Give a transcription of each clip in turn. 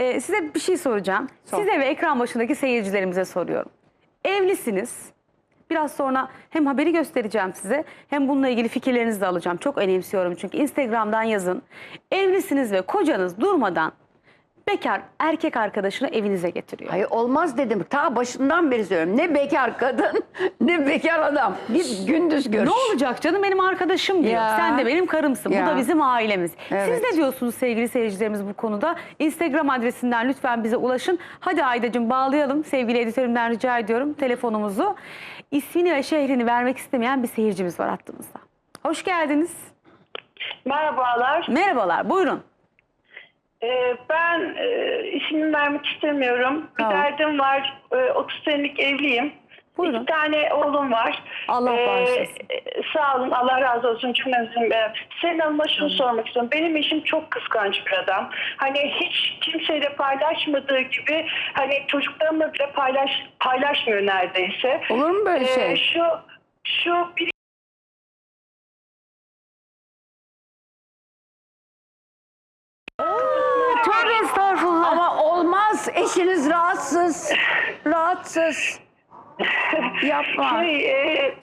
Ee, size bir şey soracağım. Sor. Size ve ekran başındaki seyircilerimize soruyorum. Evlisiniz. Biraz sonra hem haberi göstereceğim size hem bununla ilgili fikirlerinizi de alacağım. Çok önemsiyorum çünkü Instagram'dan yazın. Evlisiniz ve kocanız durmadan bekar erkek arkadaşını evinize getiriyor. Hayır olmaz dedim. Ta başından beri söylüyorum. Ne bekar kadın ne bekar adam. Git gündüz görüş. Ne olacak canım benim arkadaşım diyor. Ya. Sen de benim karımsın. Bu Ya. da bizim ailemiz. Evet. Siz ne diyorsunuz sevgili seyircilerimiz bu konuda? Instagram adresinden lütfen bize ulaşın. Hadi Aydacığım bağlayalım. Sevgili editörümden rica ediyorum telefonumuzu. İsmini ve şehrini vermek istemeyen bir seyircimiz var hattımızda. Hoş geldiniz. Merhabalar. Merhabalar. Buyurun. Ee, ben e, ismini vermek istemiyorum. Bir Tamam. derdim var. Ee, 30 senelik evliyim. Buyurun. İki tane oğlum var. Allah bağışlasın. e, Sağ olun. Allah razı olsun cümlemizin. Ee, Senin Hanım'a şunu sormak istiyorum. Benim eşim çok kıskanç bir adam. Hani hiç kimseyle paylaşmadığı gibi hani çocuklarımla bile paylaş, paylaşmıyor neredeyse. Olur mu böyle Ee, şey? Şu şu bir Tövbe estağfurullah. Ama olmaz. Eşiniz rahatsız. Rahatsız. Yapma. Şey, e,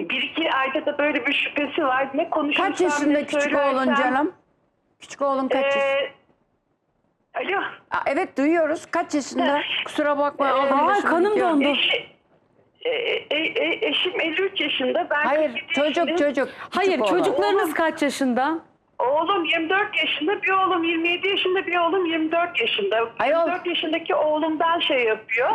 bir iki ayda da böyle bir şüphesi var. Ne konuşursam Kaç yaşında ne küçük söylersem, oğlun canım? Küçük oğlun kaç yaşında? E, alo. Aa, Evet duyuyoruz. Kaç yaşında? Kusura bakma. aldım Ay, kanım gidiyorum. dondu. Eşi, e, e, e, eşim 53 yaşında. Ben Hayır 47 çocuk yaşındayım. çocuk. Hayır Küçük oğlan. çocuklarınız kaç yaşında? Oğlum 24 yaşında, bir oğlum 27 yaşında, bir oğlum 24 yaşında. Ayol. 24 yaşındaki oğlumdan şey yapıyor.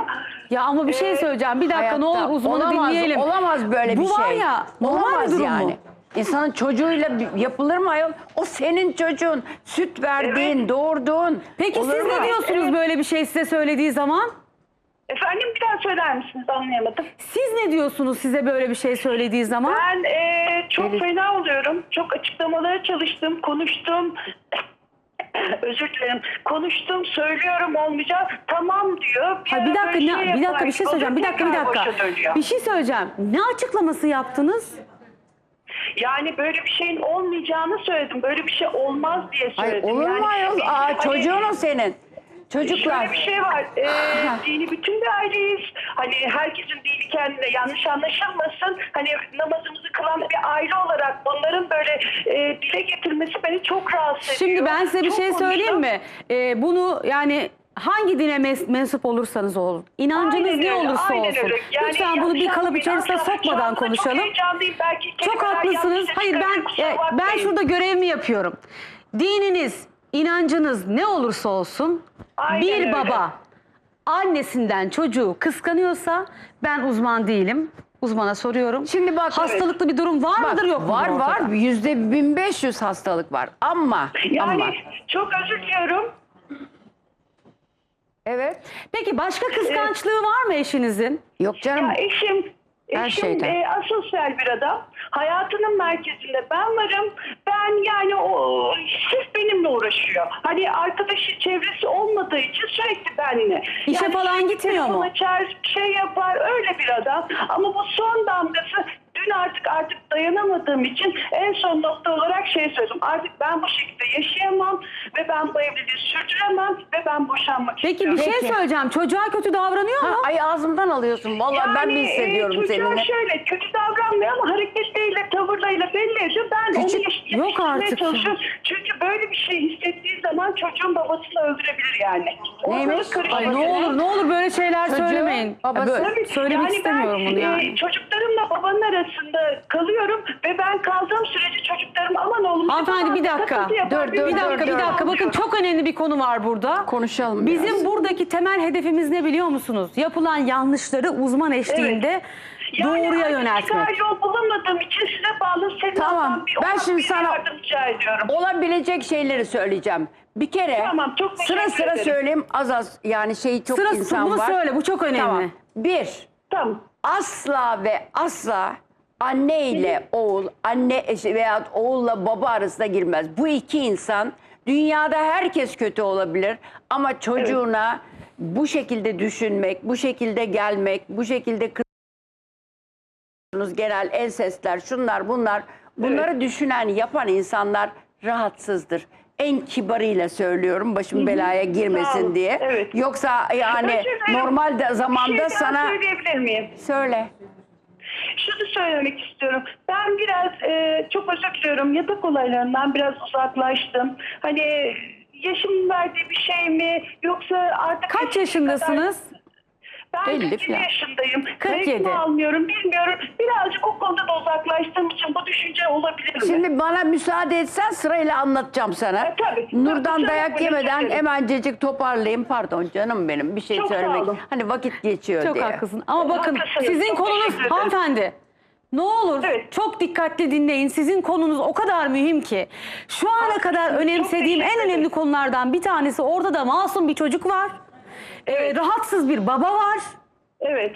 Ya ama bir şey Ee, söyleyeceğim. Bir dakika ne olur uzmanı olamaz, dinleyelim. Olamaz böyle Bu bir şey. var ya, normal bir olamaz durum yani. mu? İnsanın çocuğuyla yapılır mı ayol? O senin çocuğun. Süt verdiğin, doğurduğun. Peki Olur siz mu? ne diyorsunuz böyle bir şey size söylediği zaman? Efendim bir daha söyler misiniz anlayamadım. Siz ne diyorsunuz size böyle bir şey söylediği zaman? Ben e, çok Elif. fena oluyorum. Çok açıklamalara çalıştım, konuştum. Özür dilerim. Konuştum, söylüyorum olmayacak. Tamam diyor. Ha, bir dakika ne, bir dakika bir şey söyleyeceğim. Bir dakika bir dakika. Bir şey söyleyeceğim. Ne açıklaması yaptınız? Yani böyle bir şeyin olmayacağını söyledim. Böyle bir şey olmaz diye Ay, söyledim. olur yani, mu ayol? Aa, hani- çocuğun o senin. Çocuklar. Şöyle bir şey var. E, dini bütün bir aileyiz. Hani herkesin dini kendine yanlış anlaşılmasın. Hani namazımızı kılan bir aile olarak bunların böyle e, dile getirmesi beni çok rahatsız ediyor. Şimdi ben size bir Çok şey söyleyeyim konuştum. mi? Ee, bunu yani hangi dine mes- mensup olursanız olun. İnancınız Aynen ne öyle, olursa olsun. öyle. Yani Lütfen bunu bir kalıp içerisine sokmadan konuşalım. Çok Çok haklısınız. Hayır ben e, ben şurada görevimi yapıyorum. Dininiz, inancınız ne olursa olsun Aynen bir öyle. baba annesinden çocuğu kıskanıyorsa ben uzman değilim. Uzmana soruyorum. Şimdi bak- hastalıklı bir durum var Bak, mıdır yok mudur var ortada? var. Yüzde 1500 hastalık var. Ama Yani ama. çok özür diliyorum. Evet. Peki başka kıskançlığı var mı eşinizin? Yok canım. Ya eşim, Her eşim şeyden. e, asosyal bir adam. Hayatının merkezinde ben varım. Ben yani o sırf benimle uğraşıyor. Hani arkadaşı çevresi olmadığı için sürekli benimle. İşe Yani falan gitmiyor mu? Açar, şey yapar öyle bir adam. Ama bu son damgası dün artık artık dayanamadığım için en son nokta olarak şey söyledim. Artık ben bu şekilde yaşayamam ve ben bu evliliği sürdüremem ve ben boşanmak Peki istiyorum. bir şey Peki. söyleyeceğim. Çocuğa kötü davranıyor mu? ay ağzımdan alıyorsun. Vallahi ben de e, hissediyorum çocuğa seninle. şöyle kötü davranmıyor ama hareketleriyle, tavırlarıyla belli ediyor. Ben Küçük- onu yok artık. çalışıyorum. Çünkü böyle bir şey hissettiği zaman çocuğun babasını öldürebilir yani. Neymiş? Ay ne olur ne olur böyle şeyler Çocuğu, söylemeyin. babası- Ya böyle- söylemek yani istemiyorum ben, bunu e, yani. çocuklarımla babanın arasında kalıyorum ve ben kaldığım sürece çocuklarım aman oğlum. Hanımefendi bir dakika. Dur, bir dur, Bir dakika bir dakika bakın çok önemli bir konu var burada. Konuşalım Bizim biraz. buradaki temel hedefimiz ne biliyor musunuz? Yapılan yanlışları uzman eşliğinde doğruya artık yöneltmek. çıkar yol bulamadığım için size bağlı senin Tamam, bir ben şimdi sana-. Olabilecek şeyleri söyleyeceğim. Bir kere Tamam, çok sıra sıra ederim. söyleyeyim az az yani şey çok Sıra insan bunu var. söyle bu çok önemli. Tamam. Bir, Tamam. asla ve asla anne ile oğul, anne eşi veya oğulla baba arasında girmez. Bu iki insan dünyada herkes kötü olabilir ama çocuğuna bu şekilde düşünmek, bu şekilde gelmek, bu şekilde kız- genel ensestler, şunlar bunlar bunları düşünen, yapan insanlar rahatsızdır. en kibarıyla söylüyorum başım belaya Sağ girmesin olun. diye. Evet. Yoksa yani Özür dilerim. normal de Bir zamanda şey daha sana söyleyebilir miyim? söyle. Şunu söylemek istiyorum. Ben biraz e, çok özür diliyorum. Yatak olaylarından biraz uzaklaştım. Hani yaşım verdiği bir şey mi yoksa artık... Kaç yaşındasınız? Ben 50 47 falan. yaşındayım. 47. Kayıt mı almıyorum bilmiyorum. Birazcık o konuda da uzaklaştığım için bu düşünce olabilir mi? Şimdi bana müsaade etsen sırayla anlatacağım sana. E, tabii. Nurdan Tabii, dayak tabii, yemeden hemencecik toparlayayım. Pardon canım benim bir şey Çok sağ söylemek. olun. Hani vakit geçiyor Çok diye. haklısın. Ama bakın Haklısınız. sizin Çok konunuz teşekkür ederim. hanımefendi. Ne olur Evet. çok dikkatli dinleyin. Sizin konunuz o kadar mühim ki. Şu ana kadar önemsediğim en teşekkür ederim. önemli konulardan bir tanesi orada da masum bir çocuk var. Ee, rahatsız bir baba var. Evet.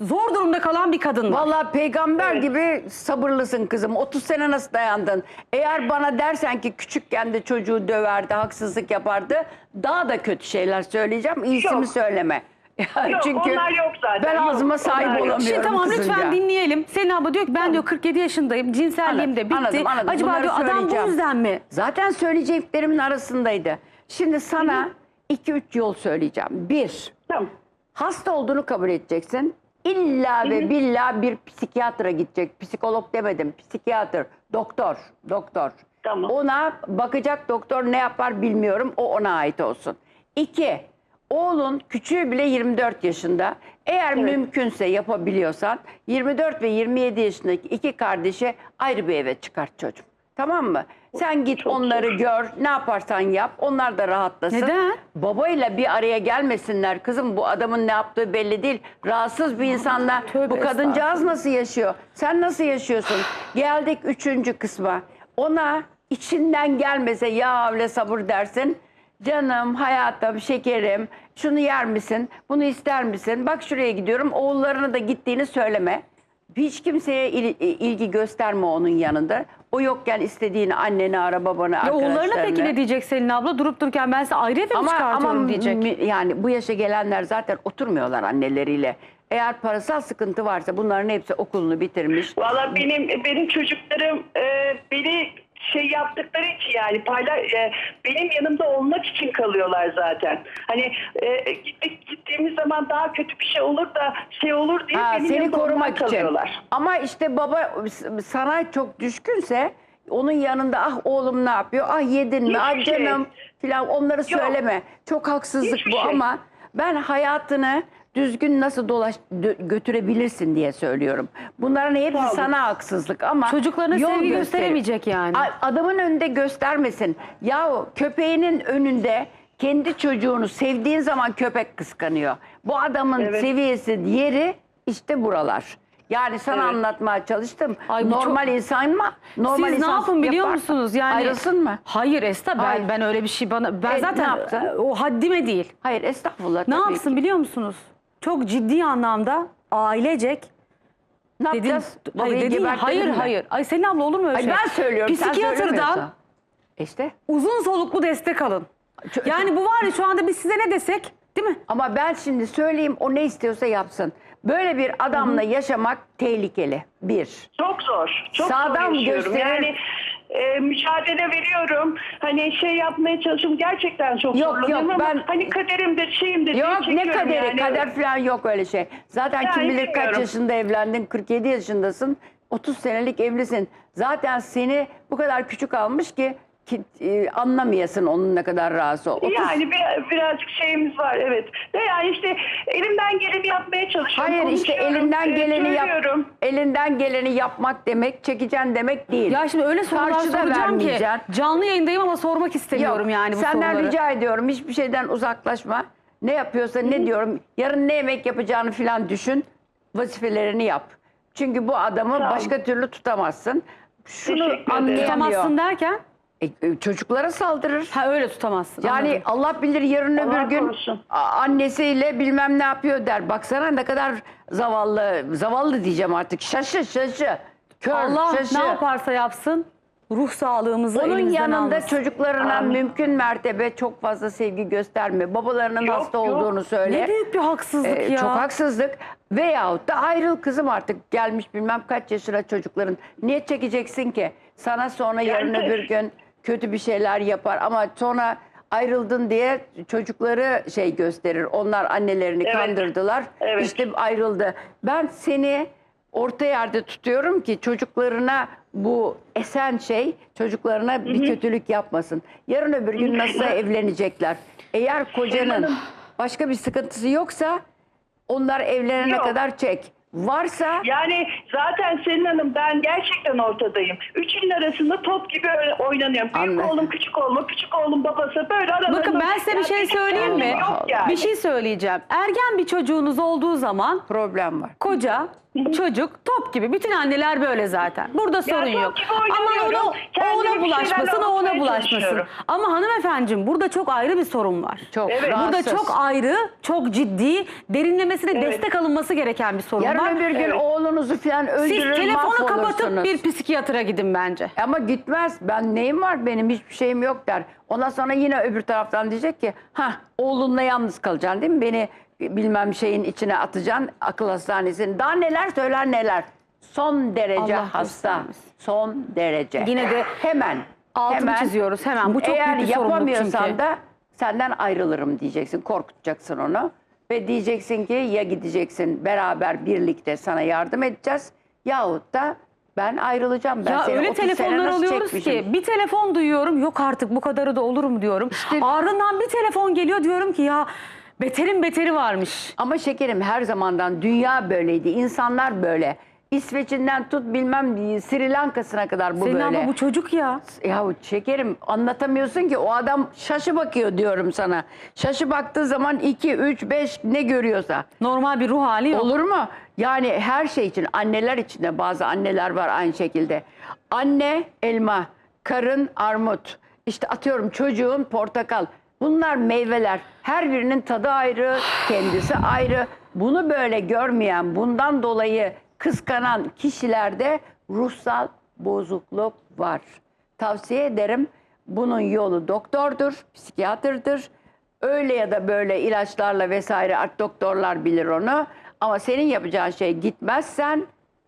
Zor durumda kalan bir kadın var. Vallahi peygamber Evet. gibi sabırlısın kızım. 30 sene nasıl dayandın? Eğer bana dersen ki küçükken de çocuğu döverdi, haksızlık yapardı. Daha da kötü şeyler söyleyeceğim. İyisini Yok. söyleme. Yok, onlar yok zaten. ben Yok, ağzıma sahip onlar yok. olamıyorum Şimdi tamam kızınca. lütfen dinleyelim. Selin abla diyor ki ben diyor 47 yaşındayım. Cinselliğim de bitti. Anladım, anladım. Acaba Bunları diyor adam bu söyleyeceğim. yüzden mi? Zaten söyleyeceklerimin arasındaydı. Şimdi sana 2-3 yol söyleyeceğim. Bir, Tamam. hasta olduğunu kabul edeceksin. İlla ve billa bir psikiyatra gidecek. Psikolog demedim. Psikiyatr, doktor, doktor. Tamam. Ona bakacak doktor ne yapar bilmiyorum. O ona ait olsun. İki, oğlun küçüğü bile 24 yaşında. Eğer mümkünse yapabiliyorsan 24 ve 27 yaşındaki iki kardeşe ayrı bir eve çıkart çocuğum. Tamam mı? Sen git Çok onları zor. gör, ne yaparsan yap. Onlar da rahatlasın. Neden? Babayla bir araya gelmesinler. Kızım bu adamın ne yaptığı belli değil. Rahatsız bir insanla Tövbe bu kadıncağız nasıl yaşıyor? Sen nasıl yaşıyorsun? Geldik üçüncü kısma. Ona içinden gelmese ya havle sabır dersin. Canım, hayatım, şekerim, şunu yer misin, bunu ister misin? Bak şuraya gidiyorum. Oğullarına da gittiğini söyleme. Hiç kimseye il- ilgi gösterme onun yanında. O yokken istediğini anneni ara, babanı, Ya arkadaşlarını. oğullarına peki ne diyecek Selin abla? Durup dururken ben size ayrı eve mi Ama, çıkartıyorum ama diyecek. mi- yani bu yaşa gelenler zaten oturmuyorlar anneleriyle. Eğer parasal sıkıntı varsa bunların hepsi okulunu bitirmiş. Valla benim benim çocuklarım e, beni şey yaptıkları için yani payla e, benim yanımda olmak için kalıyorlar zaten. Hani e, gittik gittiğimiz zaman daha kötü bir şey olur da şey olur diye Ha, benim seni yanımda korumak için. kalıyorlar. Ama işte baba sana çok düşkünse onun yanında ah oğlum ne yapıyor? Ah yedin mi? Ah Hiçbir şey. canım filan onları söyleme. Çok haksızlık Hiçbir bu şey. ama ben hayatını düzgün nasıl dolaş götürebilirsin diye söylüyorum. Bunların hepsi sana haksızlık ama Çocuklarına yol sevgi gösterir. gösteremeyecek yani. A- Adamın önünde göstermesin. Yahu köpeğinin önünde kendi çocuğunu sevdiğin zaman köpek kıskanıyor. Bu adamın Evet. seviyesi, yeri işte buralar. Yani sana Evet. anlatmaya çalıştım. Ay bu normal insan mı? Normal Siz ne insan yapın biliyor yapar. musunuz? Yani Ayrılsın mı? Hayır Esta ben Hayır. ben öyle bir şey bana ben E, ne zaten yapsın? e, o haddime değil. Hayır estağfurullah. Ne tabii yapsın ki. biliyor musunuz? Çok ciddi anlamda ailecek Ne dedim. yapacağız? Hayır, Babayı dedin ya, gebertelim hayır mi? hayır. Ay Selin abla olur mu öyle Ay şey? ben söylüyorum. sen Psikiyatrdan söylemiyorsan. İşte. uzun soluklu destek alın. Çö- Yani bu var ya şu anda biz size ne desek değil mi? Ama ben şimdi söyleyeyim o ne istiyorsa yapsın. Böyle bir adamla yaşamak tehlikeli. Bir. Çok zor. Çok Sağdan zor gösterir. Yani e, mücadele veriyorum. Hani şey yapmaya çalışıyorum. Gerçekten çok Yok, zorlanıyorum yok, ama ben- hani kaderimdir şeyimdir diye Yok ne kaderi, yani. kader falan yok öyle şey. Zaten Ya, kim bilir kaç bilmiyorum. yaşında evlendin, 47 yaşındasın, 30 senelik evlisin. Zaten seni bu kadar küçük almış ki, ki e, anlamayasın onun ne kadar rahatsız ol. 30 Yani bir, birazcık şeyimiz var evet. Ve yani işte elimden geleni yapmaya çalışıyorum. Hayır işte konuşuyorum, elinden e, geleni yap. söylüyorum. Elinden geleni yapmak demek, çekeceksin demek değil. Ya şimdi öyle sorular Karşıda soracağım ki vermeyeceksin. canlı yayındayım ama sormak istemiyorum Yok, yani bu Senden soruları. rica ediyorum hiçbir şeyden uzaklaşma. Ne yapıyorsa ne diyorum yarın ne yemek yapacağını falan düşün. Vazifelerini yap. Çünkü bu adamı ol. başka türlü tutamazsın. Şunu Teşekkür ederim. anlayamıyor. Tutamazsın derken E, e, çocuklara saldırır. ha öyle tutamazsın. Yani anladım. Allah bilir yarın Allah öbür gün korusun. annesiyle bilmem ne yapıyor der. Baksana ne kadar zavallı, zavallı diyeceğim artık. Şaşı şaşı. Kör Allah şaşı. ne yaparsa yapsın ruh sağlığımızı Onun elimizden yanında almasın. çocuklarına Amin. mümkün mertebe çok fazla sevgi gösterme. Babalarının Yok, hasta yok. olduğunu söyle. Ne büyük bir haksızlık Ee, ya. Çok haksızlık. Veyahut da ayrıl kızım artık gelmiş bilmem kaç yaşına çocukların. Niye çekeceksin ki? Sana sonra yarın öbür gün kötü bir şeyler yapar ama sonra ayrıldın diye çocukları şey gösterir. Onlar annelerini Evet. kandırdılar. Evet. İşte ayrıldı. Ben seni orta yerde tutuyorum ki çocuklarına bu esen şey çocuklarına bir kötülük yapmasın. Yarın öbür gün nasıl evlenecekler? Eğer kocanın başka bir sıkıntısı yoksa onlar evlenene Yok. kadar çek. Varsa Yani zaten Selin Hanım ben gerçekten ortadayım. Üçünün arasında top gibi öyle oynanıyorum. Büyük Anladım. oğlum, küçük oğlum, küçük oğlum babası böyle aralarında. Bakın ben size bir şey söyleyeyim mi? Yok yani. Bir şey söyleyeceğim. Ergen bir çocuğunuz olduğu zaman problem var. koca, çocuk top gibi. Bütün anneler böyle zaten. Burada sorun top yok. gibi Ama oynamıyorum. ona, Kendimi bir bulaşmasın, şeylerle o ona avutmaya bulaşmasın. çalışıyorum. Ama hanımefendiciğim burada çok ayrı bir sorun var. Çok Evet. Burada rahatsız. çok ayrı, çok ciddi, derinlemesine Evet. destek alınması gereken bir sorun var. Yarın öbür gün Evet. oğlunuzu falan Siz öldürür telefonu kapatıp mahvolursunuz. bir psikiyatra gidin bence. Ama gitmez. Ben neyim var benim hiçbir şeyim yok der. Ondan sonra yine öbür taraftan diyecek ki ha oğlunla yalnız kalacaksın değil mi? Beni bilmem şeyin içine atacaksın akıl hastanesinin. Daha neler söyler neler. Son derece Allah hasta. göstermesin. Son derece. Yine de hemen altını hemen, çiziyoruz hemen. Bu çok Eğer büyük bir sorumluluk yapamıyorsan çünkü. da senden ayrılırım diyeceksin. Korkutacaksın onu. Ve diyeceksin ki ya gideceksin beraber birlikte sana yardım edeceğiz. Yahut da ben ayrılacağım. Ben Ya seni öyle 30 sene telefonlar nasıl alıyoruz çekmişim? ki bir telefon duyuyorum yok artık bu kadarı da olur mu diyorum. Ardından bir telefon geliyor diyorum ki ya beterin beteri varmış. Ama şekerim her zamandan dünya böyleydi. İnsanlar böyle. İsveç'inden tut bilmem Sri Lanka'sına kadar bu Senin böyle. ama bu çocuk ya. Ya şekerim anlatamıyorsun ki o adam şaşı bakıyor diyorum sana. Şaşı baktığı zaman 2, 3, 5 ne görüyorsa. Normal bir ruh hali yok. Olur mu? Yani her şey için anneler için de bazı anneler var aynı şekilde. Anne elma, karın armut, işte atıyorum çocuğun portakal. Bunlar meyveler. Her birinin tadı ayrı, kendisi ayrı. Bunu böyle görmeyen, bundan dolayı kıskanan kişilerde ruhsal bozukluk var. Tavsiye ederim. Bunun yolu doktordur, psikiyatrdır. Öyle ya da böyle ilaçlarla vesaire artık doktorlar bilir onu. Ama senin yapacağın şey gitmezsen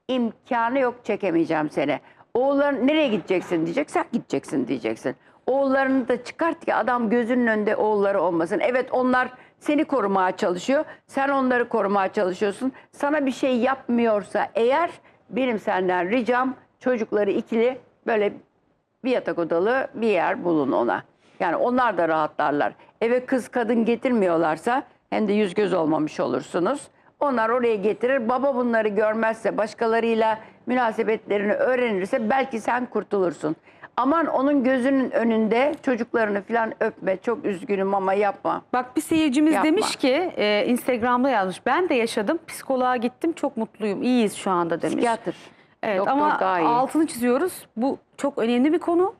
imkanı yok çekemeyeceğim seni. Oğulların nereye gideceksin diyecek sen gideceksin diyeceksin. Oğullarını da çıkart ki adam gözünün önünde oğulları olmasın. Evet onlar seni korumaya çalışıyor. Sen onları korumaya çalışıyorsun. Sana bir şey yapmıyorsa eğer benim senden ricam çocukları ikili böyle bir yatak odalı bir yer bulun ona. Yani onlar da rahatlarlar. Eve kız kadın getirmiyorlarsa hem de yüz göz olmamış olursunuz. Onlar oraya getirir. Baba bunları görmezse, başkalarıyla münasebetlerini öğrenirse belki sen kurtulursun. Aman onun gözünün önünde çocuklarını falan öpme. Çok üzgünüm ama yapma. Bak bir seyircimiz Yapma. demiş ki e, Instagram'da yazmış. Ben de yaşadım. Psikoloğa gittim. Çok mutluyum. İyiyiz şu anda demiş. Psikiyatr. Evet Doktor ama daha iyi. altını çiziyoruz. Bu çok önemli bir konu.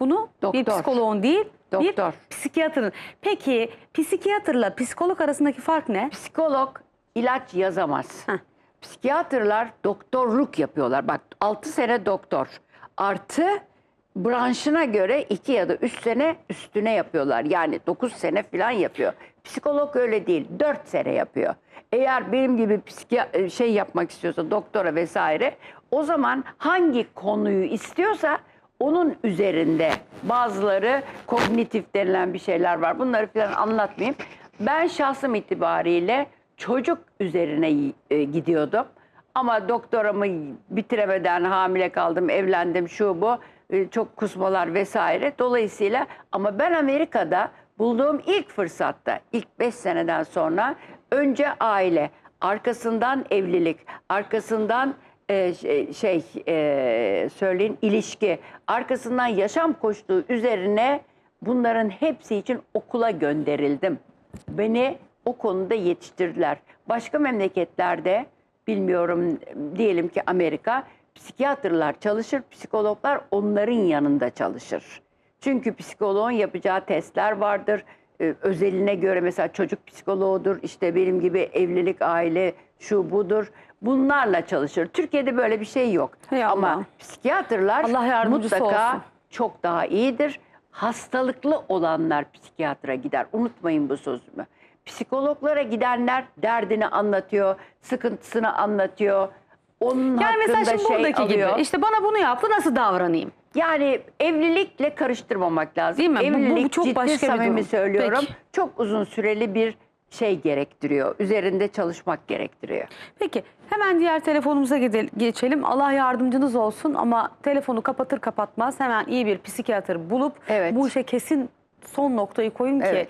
Bunu bir Doktor. psikoloğun değil, Doktor. bir psikiyatrın. Peki psikiyatrla psikolog arasındaki fark ne? Psikolog ilaç yazamaz. Heh. Psikiyatrlar doktorluk yapıyorlar. Bak 6 sene doktor. Artı branşına göre 2 ya da 3 sene üstüne yapıyorlar. Yani 9 sene falan yapıyor. Psikolog öyle değil. 4 sene yapıyor. Eğer benim gibi psikiya- şey yapmak istiyorsa doktora vesaire o zaman hangi konuyu istiyorsa onun üzerinde bazıları kognitif denilen bir şeyler var. Bunları falan anlatmayayım. Ben şahsım itibariyle çocuk üzerine e, gidiyordum. Ama doktoramı bitiremeden hamile kaldım, evlendim, şu bu. E, Çok kusmalar vesaire. Dolayısıyla ama ben Amerika'da bulduğum ilk fırsatta, ilk 5 seneden sonra önce aile, arkasından evlilik, arkasından e, şey, şey e, söyleyin ilişki, arkasından yaşam koştuğu üzerine bunların hepsi için okula gönderildim. Beni o konuda yetiştirdiler. Başka memleketlerde bilmiyorum diyelim ki Amerika psikiyatrlar çalışır, psikologlar onların yanında çalışır. Çünkü psikoloğun yapacağı testler vardır. Ee, özeline göre mesela çocuk psikoloğudur, işte benim gibi evlilik, aile, şu budur. Bunlarla çalışır. Türkiye'de böyle bir şey yok. Hay Allah. Ama psikiyatrlar Allah mutlaka olsun. çok daha iyidir. Hastalıklı olanlar psikiyatra gider. Unutmayın bu sözümü. Psikologlara gidenler derdini anlatıyor, sıkıntısını anlatıyor. Onun Yani hakkında mesela şimdi şey buradaki alıyor. gibi işte bana bunu yaptı nasıl davranayım? Yani evlilikle karıştırmamak lazım. Değil mi? Bu- bu- bu Evlilik çok ciddi başka bir samimi durum. söylüyorum. Peki. Çok uzun süreli bir şey gerektiriyor. Üzerinde çalışmak gerektiriyor. Peki hemen diğer telefonumuza geçelim. Allah yardımcınız olsun ama telefonu kapatır kapatmaz hemen iyi bir psikiyatr bulup Evet. bu işe kesin son noktayı koyun ki Evet.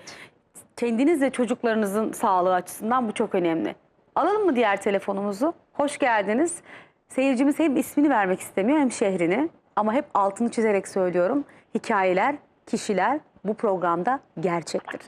kendiniz ve çocuklarınızın sağlığı açısından bu çok önemli. Alalım mı diğer telefonumuzu? Hoş geldiniz. Seyircimiz hem ismini vermek istemiyor hem şehrini ama hep altını çizerek söylüyorum. Hikayeler, kişiler bu programda gerçektir.